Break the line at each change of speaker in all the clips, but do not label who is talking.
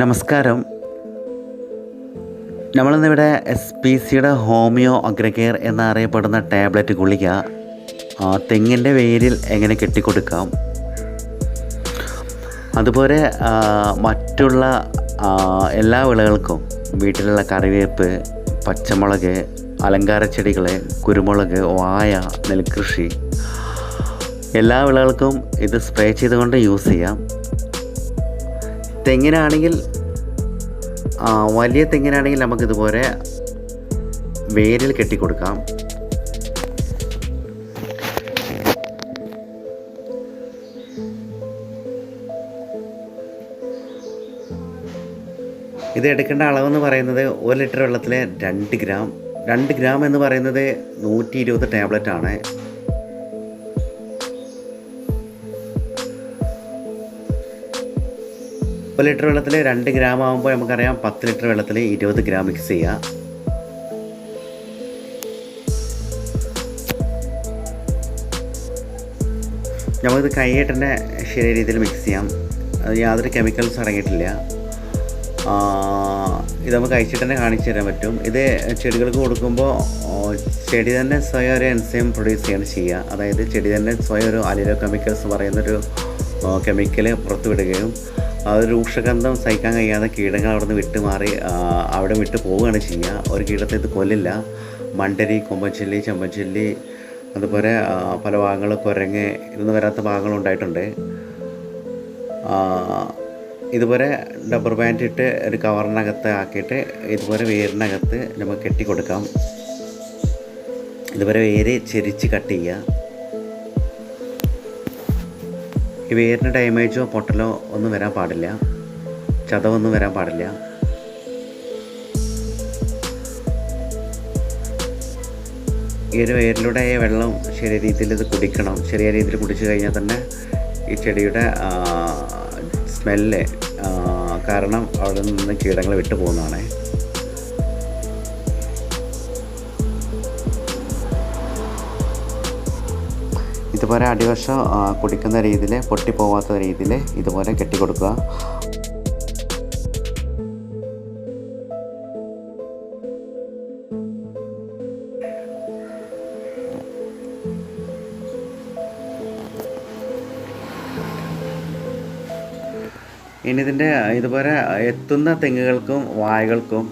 നമസ്കാരം. നമ്മളിന്നിവിടെ S P സിയുടെ ഹോമിയോ അഗ്രകെയർ എന്നറിയപ്പെടുന്ന ടാബ്ലറ്റ് ഗുളിക തെങ്ങിന്റെ വേരിൽ എങ്ങനെ കെട്ടിക്കൊടുക്കാം? അതുപോലെ മറ്റുള്ള എല്ലാ വിളകൾക്കും വീട്ടിലുള്ള കറിവേപ്പ് പച്ചമുളക് അലങ്കാര ചെടികൾ കുരുമുളക് വായ നെൽകൃഷി എല്ലാ വിളകൾക്കും ഇത് സ്പ്രേ ചെയ്തുകൊണ്ട് യൂസ് ചെയ്യാം. തെങ്ങിനാണെങ്കിൽ വലിയ തെങ്ങിനാണെങ്കിൽ നമുക്കിതുപോലെ വേരിൽ കെട്ടിക്കൊടുക്കാം. ഇത് എടുക്കേണ്ട അളവെന്ന് പറയുന്നത് ഒരു ലിറ്റർ വെള്ളത്തിൽ രണ്ട് ഗ്രാം. രണ്ട് ഗ്രാം എന്ന് പറയുന്നത് നൂറ്റി ഇരുപത് ടാബ്ലറ്റ് ആണ് ഒരു ലിറ്റർ വെള്ളത്തിൽ രണ്ട് ഗ്രാം ആകുമ്പോൾ നമുക്കറിയാം പത്ത് ലിറ്റർ വെള്ളത്തിൽ ഇരുപത് ഗ്രാം മിക്സ് ചെയ്യുക നമുക്കിത് കൈയായിട്ട് തന്നെ ശരിയ രീതിയിൽ മിക്സ് ചെയ്യാം. യാതൊരു കെമിക്കൽസ് അടങ്ങിയിട്ടില്ല. ഇത് നമുക്ക് അയച്ചിട്ട് തന്നെ കാണിച്ചു തരാൻ പറ്റും. ഇത് ചെടികൾക്ക് കൊടുക്കുമ്പോൾ ചെടി തന്നെ സ്വയം ഒരു എൻസൈം പ്രൊഡ്യൂസ് ചെയ്യാണ് ചെയ്യുക അതായത് ചെടി തന്നെ സ്വയം ഒരു അലിലോ കെമിക്കൽസ് പറയുന്നൊരു കെമിക്കൽ പുറത്തു വിടുകയും ഒരു രൂക്ഷഗന്ധം സഹിക്കാൻ കഴിയാതെ കീടങ്ങൾ അവിടെ നിന്ന് വിട്ട് മാറി ആ, അവിടെ വിട്ട് പോവുകയാണ് ചെയ്യുക. ഒരു കീടത്തെ ഇത് കൊല്ലില്ല. മണ്ടരി കൊമ്പൻചെല്ലി ചെമ്പൻചെല്ലി അതുപോലെ ആ, പല ഭാഗങ്ങൾ കുരങ്ങ് ഇതൊന്നും വരാത്ത ആ, ഇതുപോലെ ഡബർ ബാൻഡ് ഇട്ട് ഒരു കവറിനകത്ത് ആക്കിയിട്ട് ഇതുപോലെ വേരിനകത്ത് നമുക്ക് കെട്ടി കൊടുക്കാം ഇതുപോലെ വേര് ചെരിച്ച് കട്ട് ചെയ്യുക. ഈ വേരിന് ഡാമേജോ പൊട്ടലോ ഒന്നും വരാൻ പാടില്ല. ചതവൊന്നും വരാൻ പാടില്ല. ഈ ഒരു വേരിലൂടെ വെള്ളം ശരിയ രീതിയിൽ ഇത് കുടിക്കണം. ചെറിയ രീതിയിൽ കുടിച്ചു കഴിഞ്ഞാൽ തന്നെ ഈ ചെടിയുടെ സ്മെല്ല് കാരണം അവിടെ നിന്ന് കീടങ്ങൾ വിട്ടു പോകുന്നതാണ് ഇതുപോലെ അടിവശം കുടിക്കുന്ന രീതിയിൽ പൊട്ടിപ്പോവാത്ത രീതിയിൽ ഇതുപോലെ കെട്ടിക്കൊടുക്കുക. ഇനി ഇതിന്റെ ഇതുപോലെ എത്തുന്ന തെങ്ങുകൾക്കും വായകൾക്കും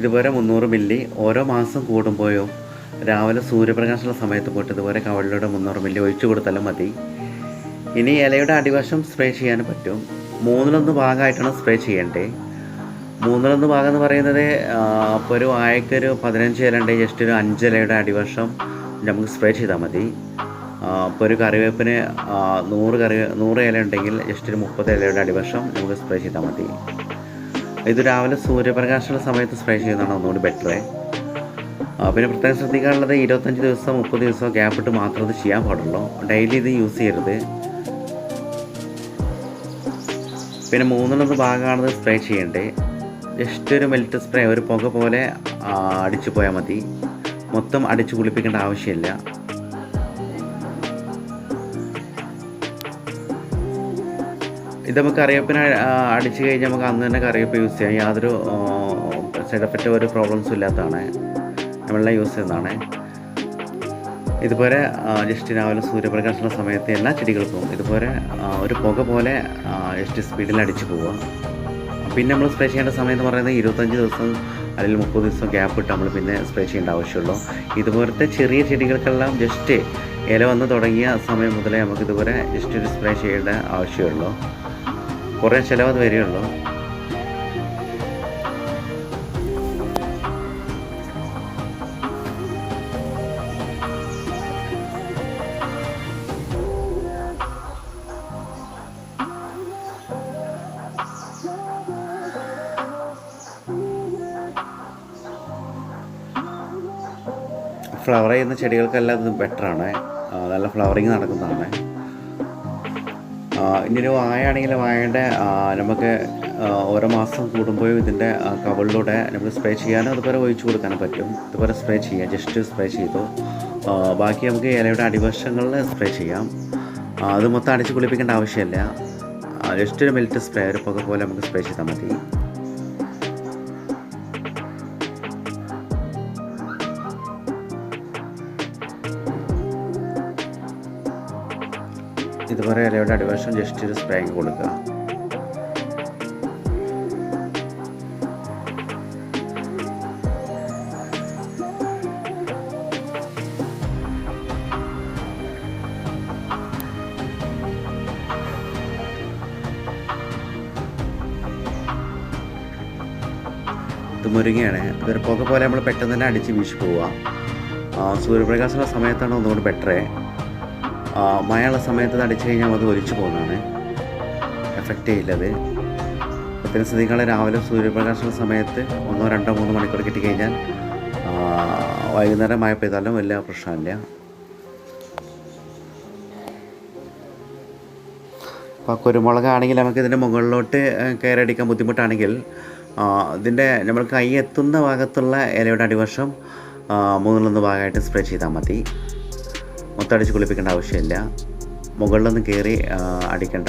ഇതുപോലെ മുന്നൂറ് മില്ലി ഓരോ മാസം കൂടുമ്പോഴോ രാവിലെ സൂര്യപ്രകാശമുള്ള സമയത്ത് പോയിട്ട് ഇതുപോലെ കവളിലൂടെ മുന്നൂറ് മില്ലി ഒഴിച്ചു കൊടുത്താലും മതി. ഇനി ഇലയുടെ അടിവശം സ്പ്രേ ചെയ്യാൻ പറ്റും. മൂന്നിലൊന്ന് ഭാഗമായിട്ടാണ് സ്പ്രേ ചെയ്യേണ്ടത് മൂന്നിലൊന്ന് ഭാഗം എന്ന് പറയുന്നത് അപ്പോൾ ഒരു ആയക്കൊരു പതിനഞ്ച് ഇല ഉണ്ടെങ്കിൽ ജസ്റ്റ് ഒരു അഞ്ച് ഇലയുടെ അടിവശം നമുക്ക് സ്പ്രേ ചെയ്താൽ മതി. അപ്പോൾ ഒരു കറിവേപ്പിന് നൂറ് കറി നൂറ് ഇല ഉണ്ടെങ്കിൽ ജസ്റ്റ് ഒരു മുപ്പത് ഇലയുടെ അടിവശം നമുക്ക് സ്പ്രേ ചെയ്താൽ മതി. ഇത് രാവിലെ സൂര്യപ്രകാശമുള്ള സമയത്ത് സ്പ്രേ ചെയ്യുന്നതാണ് ഒന്നുകൂടി ബെറ്റർ പിന്നെ പ്രത്യേകം ശ്രദ്ധിക്കാനുള്ളത് ഇരുപത്തഞ്ച് ദിവസം മുപ്പത് ദിവസം ഗ്യാപ്പ് ഇട്ട് മാത്രം ഇത് ചെയ്യാൻ പാടുള്ളൂ. ഡെയിലി ഇത് യൂസ് ചെയ്യരുത്. പിന്നെ മൂന്നിലൊന്ന് ഭാഗമാണത് സ്പ്രേ ചെയ്യേണ്ടത്. ജസ്റ്റ് ഒരു മെൽറ്റ് സ്പ്രേ ഒരു പുക പോലെ അടിച്ചു പോയാൽ മതി. മൊത്തം അടിച്ചു കുളിപ്പിക്കേണ്ട ആവശ്യമില്ല. ഇത് നമുക്ക് കറിവേപ്പിന് അടിച്ചു കഴിഞ്ഞാൽ നമുക്ക് അന്ന് തന്നെ കറിവേപ്പ് യൂസ് ചെയ്യാം. യാതൊരു സൈഡ് എഫക്റ്റ് ഒരു പ്രോബ്ലംസും ഇല്ലാത്തതാണ്. നമ്മളെല്ലാം യൂസ് ചെയ്യുന്നതാണ്. ഇതുപോലെ ജസ്റ്റ് രാവിലെ സൂര്യപ്രകാശമുള്ള സമയത്ത് എല്ലാ ചെടികൾക്കും ഇതുപോലെ ഒരു പുക പോലെ ജസ്റ്റ് സ്പീഡിൽ അടിച്ചു പോവുക. പിന്നെ നമ്മൾ സ്പ്രേ ചെയ്യേണ്ട സമയം എന്ന് പറയുന്നത് ഇരുപത്തഞ്ച് ദിവസം അല്ലെങ്കിൽ മുപ്പത് ദിവസം ഗ്യാപ്പ് ഇട്ട് നമ്മൾ പിന്നെ സ്പ്രേ ചെയ്യേണ്ട ആവശ്യമുള്ളൂ. ഇതുപോലത്തെ ചെറിയ ചെടികൾക്കെല്ലാം ജസ്റ്റ് ഇല വന്ന് തുടങ്ങിയ സമയം മുതലേ നമുക്ക് ഇതുപോലെ ജസ്റ്റ് ഒരു സ്പ്രേ ചെയ്യേണ്ട ആവശ്യമുള്ളൂ. കുറേ ചിലവ് അത് വരികയുള്ളൂ ഫ്ലവർ ചെയ്യുന്ന ചെടികൾക്കെല്ലാം ഇത് ബെറ്ററാണ് നല്ല ഫ്ലവറിങ് നടക്കുന്നതാണ്. ഇനി ഒരു വായ ആണെങ്കിൽ വായയുടെ നമുക്ക് ഓരോ മാസം കൂടുമ്പോഴും ഇതിന്റെ കവളിലൂടെ നമുക്ക് സ്പ്രേ ചെയ്യാനും അതുപോലെ ഒഴിച്ചു കൊടുക്കാനും പറ്റും. ഇതുപോലെ സ്പ്രേ ചെയ്യാം ജസ്റ്റ് സ്പ്രേ ചെയ്തു. ബാക്കി നമുക്ക് ഇലയുടെ അടിവശങ്ങളിൽ സ്പ്രേ ചെയ്യാം. അത് മൊത്തം അടിച്ച് കുളിപ്പിക്കേണ്ട ആവശ്യമില്ല. ജസ്റ്റ് ഒരു മെൽറ്റ് സ്പ്രേ ഒരു പുക പോലെ നമുക്ക് സ്പ്രേ ചെയ്താൽ മതി. ഇതുപോലെ ഇലയുടെ അടിവശം ജസ്റ്റ് ഒരു സ്പ്രേ കൊടുക്കുക. ഇത് മുരിങ്ങയാണ്. ഇതൊരു പുക പോലെ നമ്മൾ പെട്ടെന്ന് തന്നെ അടിച്ച് വീശി പോവുക. സൂര്യപ്രകാശമുള്ള സമയത്താണ് ഒന്നുകൂടി ബെറ്ററേ മഴയുള്ള സമയത്ത് ഇത് അടിച്ചു കഴിഞ്ഞാൽ അത് ഒലിച്ചു പോകുന്നതാണ്. എഫക്റ്റ് ചെയ്യില്ലത് ഇത്തരം സ്ഥിതികൾ രാവിലെ സൂര്യപ്രകാശമുള്ള സമയത്ത് ഒന്നോ രണ്ടോ മൂന്നോ മണിക്കൂർ കിട്ടിക്കഴിഞ്ഞാൽ വൈകുന്നേരം മഴ പെയ്താലും വലിയ പ്രശ്നമില്ല ഇപ്പോൾ കുരുമുളകാണെങ്കിൽ നമുക്ക് ഇതിന്റെ മുകളിലോട്ട് കയറടിക്കാൻ ബുദ്ധിമുട്ടാണെങ്കിൽ ഇതിന്റെ നമ്മൾ കൈ എത്തുന്ന ഭാഗത്തുള്ള ഇലയുടെ അടിവശം മൂന്നിലൊന്ന് ഭാഗമായിട്ട് സ്പ്രേ ചെയ്താൽ മതി. മൊത്തം അടിച്ച് കുളിപ്പിക്കേണ്ട ആവശ്യമില്ല. മുകളിലൊന്നും കയറി അടിക്കേണ്ട.